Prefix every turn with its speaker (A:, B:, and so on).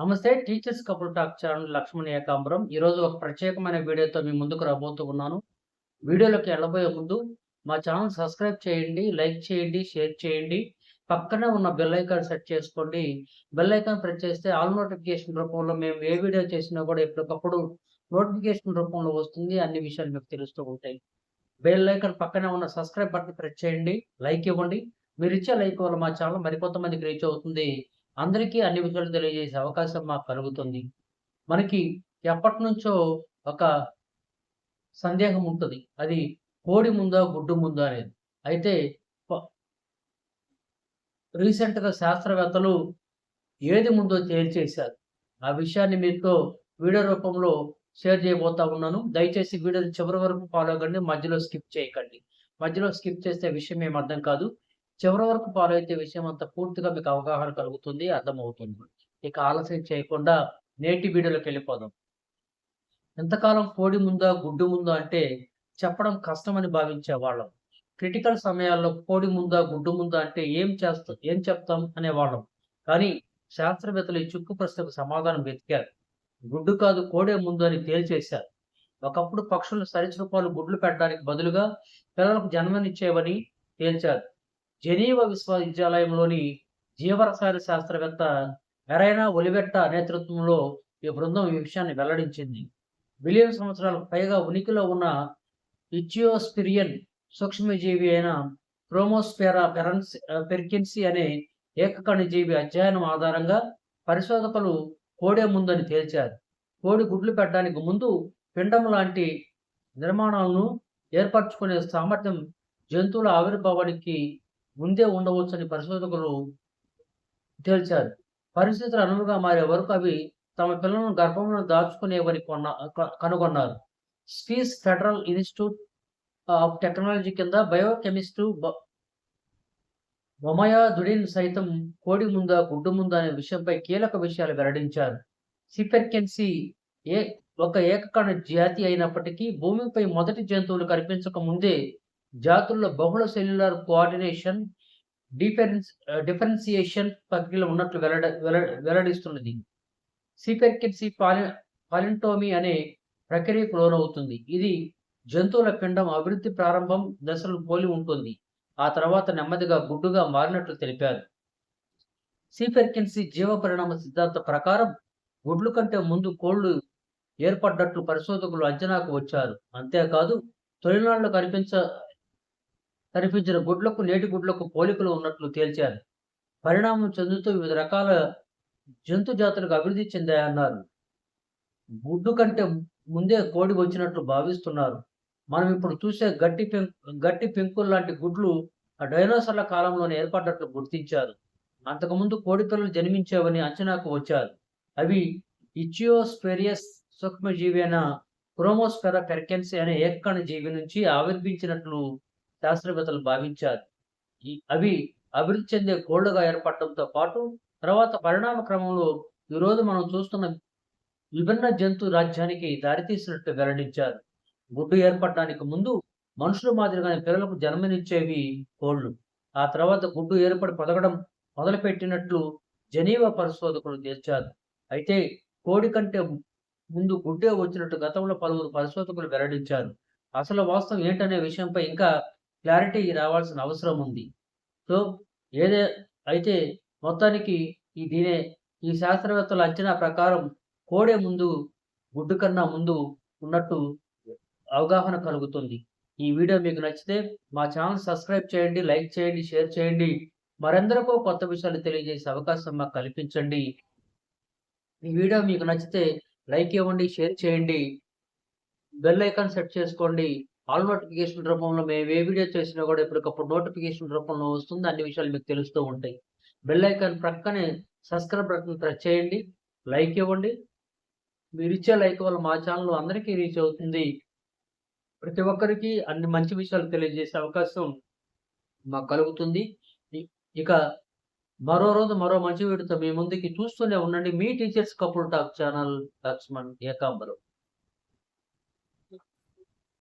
A: నమస్తే teachers couple talk channel Lakshman Ekambaram. ఈరోజు ఒక ప్రత్యేకమైన వీడియోతో మీ ముందుకు రాబోతూ ఉన్నాను. వీడియోలోకి వెళ్ళబోయే ముందు మా ఛానల్ సబ్స్క్రైబ్ చేయండి లైక్ చేయండి షేర్ చేయండి. పక్కనే ఉన్న బెల్ ఐకాన్ సెట్ చేసుకోండి. బెల్ ఐకాన్ ప్రెస్ చేస్తే ఆల్ నోటిఫికేషన్ రూపంలో మేము ఏ వీడియో చేసినా కూడా ఎప్పటికప్పుడు నోటిఫికేషన్ రూపంలో వస్తుంది. అన్ని విషయాలు మీకు తెలుస్తూ ఉంటాయి. బెల్ ఐకాన్ పక్కనే ఉన్న సబ్స్క్రైబ్ బటన్ ప్రెస్ చేయండి లైక్ ఇవ్వండి. మీరు ఇచ్చే లైక్ వల్ల మా ఛానల్ మరికొంతమందికి రీచ్ అవుతుంది. అందరికీ అన్ని విషయాలు తెలియజేసే అవకాశం మాకు కలుగుతుంది. మనకి ఎప్పటి నుంచో ఒక సందేహం ఉంటుంది. అది కోడి ముందా గుడ్డు ముందా అనేది. అయితే రీసెంట్గా శాస్త్రవేత్తలు ఏది ముందో తేల్చేశారు. ఆ విషయాన్ని మీతో వీడియో రూపంలో షేర్ చేయబోతా ఉన్నాను. దయచేసి వీడియో చివరి వరకు ఫాలో కండి మధ్యలో స్కిప్ చేయకండి. మధ్యలో స్కిప్ చేస్తే విషయం ఏం అర్థం కాదు. చివరి వరకు ఫాలో అయితే విషయం అంతా పూర్తిగా మీకు అవగాహన కలుగుతుంది అర్థమవుతుంది. ఇక ఆలస్యం చేయకుండా నేటి వీడియోలోకి వెళ్ళిపోదాం. ఎంతకాలం కోడి ముందా గుడ్డు ముందా అంటే చెప్పడం కష్టమని భావించే వాళ్ళం. క్రిటికల్ సమయాల్లో కోడి ముందా గుడ్డు ముందా అంటే ఏం చేస్తాం ఏం చెప్తాం అనేవాళ్ళం కానీ శాస్త్రవేత్తలు ఈ చుక్కు ప్రశ్నకు సమాధానం వెతికారు. గుడ్డు కాదు కోడే ముందు అని తేల్చేశారు. ఒకప్పుడు పక్షులు సరిచూపాలు గుడ్లు పెట్టడానికి బదులుగా పిల్లలకు జన్మనిచ్చేవని తేల్చారు. జెనీవా విశ్వవిద్యాలయంలోని జీవరసాయన శాస్త్రవేత్త ఎరైనా ఒలివెట్ట నేతృత్వంలో ఈ బృందం ఈ విషయాన్ని వెల్లడించింది. బిలియన్ సంవత్సరాలకు పైగా ఉనికిలో ఉన్న ఇచియోస్పిరియన్ సూక్ష్మజీవి అయిన క్రోమోస్పెరా పెరన్స్ పెర్కిన్సీ అనే ఏకకణజీవి అధ్యయనం ఆధారంగా పరిశోధకులు కోడే ముందని తేల్చారు. కోడి గుడ్లు పెట్టడానికి ముందు పిండం లాంటి నిర్మాణాలను ఏర్పరచుకునే సామర్థ్యం జంతువుల ఆవిర్భావానికి ముందే ఉండవచ్చని పరిశోధకులు తేల్చారు. పరిస్థితులు అనువుగా మారే వరకు అవి తమ పిల్లలను గర్భంలో దాచుకునేవని కొన్న కనుగొన్నారు. స్పీస్ ఫెడరల్ ఇన్స్టిట్యూట్ ఆఫ్ టెక్నాలజీ కింద బయోకెమిస్టు ఒమయా దుడిన్ సైతం కోడి ముందా గుడ్డు ముందా అనే విషయంపై కీలక విషయాలు వెల్లడించారు. సిపెర్కెన్సీ ఏ ఒక ఏకకణ జాతి అయినప్పటికీ భూమిపై మొదటి జంతువులు కనిపించక ముందే జాతుల్లో బహుళ సెల్యులర్ కోఆర్డినేషన్ డిఫరెన్స్ డిఫరెన్సియేషన్ ప్రక్రియలో ఉన్నట్లు వెల్లడ వెల్లడిస్తున్నది. సిపెర్కిన్సీ పాలి పాలింటోమీ అనే ప్రక్రియకు లోనవుతుంది. ఇది జంతువుల పిండం అభివృద్ధి ప్రారంభం దశలు పోలి ఉంటుంది. ఆ తర్వాత నెమ్మదిగా గుడ్డుగా మారినట్లు తెలిపారు. సిపెర్కిన్సీ జీవ పరిణామ సిద్ధాంత ప్రకారం గుడ్లు కంటే ముందు కోళ్ళు ఏర్పడ్డట్లు పరిశోధకులు అంచనాకు వచ్చారు. అంతేకాదు తొలినాళ్ళు కనిపించ కనిపించిన గుడ్లకు నేటి గుడ్లకు పోలికలు ఉన్నట్లు తేల్చారు. పరిణామం చెందుతూ వివిధ రకాల జంతు జాతులకు అభివృద్ధి చెందాయన్నారు. గుడ్డు కంటే ముందే కోడి వచ్చినట్లు భావిస్తున్నారు. మనం ఇప్పుడు చూసే గట్టి పెంకు గట్టి పెంకులు లాంటి గుడ్లు ఆ డైనోసర్ల కాలంలోనే ఏర్పడ్డట్లు గుర్తించారు. అంతకుముందు కోడి పిల్లలు జన్మించేవని అంచనాకు వచ్చారు. అవి ఇచియోస్పెరియస్ సూక్ష్మజీవి అయిన క్రోమోస్పెరా పెర్కెన్సీ అనే ఏకకణ జీవి నుంచి ఆవిర్భించినట్లు శాస్త్రవేత్తలు భావించారు. ఈ అవి అభివృద్ధి చెందే కోళ్ళుగా ఏర్పడటంతో పాటు తర్వాత పరిణామ క్రమంలో ఈరోజు మనం చూస్తున్న విభిన్న జంతు రాజ్యానికి దారితీసినట్టు వెల్లడించారు. గుడ్డు ఏర్పడడానికి ముందు మనుషుల మాదిరిగానే పిల్లలకు జన్మనిచ్చేవి కోళ్ళు. ఆ తర్వాత గుడ్డు ఏర్పడి పొదగడం మొదలుపెట్టినట్లు జనీవా పరిశోధకులు తెచ్చారు అయితే కోడి కంటే ముందు గుడ్డే వచ్చినట్టు గతంలో పలువురు పరిశోధకులు వెల్లడించారు. అసలు వాస్తవం ఏంటనే విషయంపై ఇంకా క్లారిటీ రావాల్సిన అవసరం ఉంది. సో ఏదే అయితే మొత్తానికి ఈ దీనే ఈ శాస్త్రవేత్తల అంచనా ప్రకారం కోడే ముందు గుడ్డు కన్నా ముందు ఉన్నట్టు అవగాహన కలుగుతుంది. ఈ వీడియో మీకు నచ్చితే మా ఛానల్ సబ్స్క్రైబ్ చేయండి లైక్ చేయండి షేర్ చేయండి. మరెందరికో కొత్త విషయాలు తెలియజేసే అవకాశం మాకు కల్పించండి. ఈ వీడియో మీకు నచ్చితే లైక్ ఇవ్వండి షేర్ చేయండి. బెల్ ఐకాన్ సెట్ చేసుకోండి. ఆల్ నోటిఫికేషన్ రూపంలో మేము ఏ వీడియో చేసినా కూడా ఎప్పటికప్పుడు నోటిఫికేషన్ రూపంలో వస్తుంది. అన్ని విషయాలు మీకు తెలుస్తూ ఉంటాయి. బెల్ ఐకాన్ ప్రక్కనే సబ్స్క్రైబ్ బటన్ ప్రెస్ చేయండి. లైక్ ఇవ్వండి. మీరు ఇచ్చే లైక్ వల్ల మా ఛానల్ అందరికీ రీచ్ అవుతుంది. ప్రతి ఒక్కరికి అన్ని మంచి విషయాలు తెలియజేసే అవకాశం మాకు కలుగుతుంది. ఇక మరో రోజు మరో మంచి వీడితో మీ ముందుకి చూస్తూనే ఉండండి. మీ teachers couple talk channel Lakshman Ekambaram.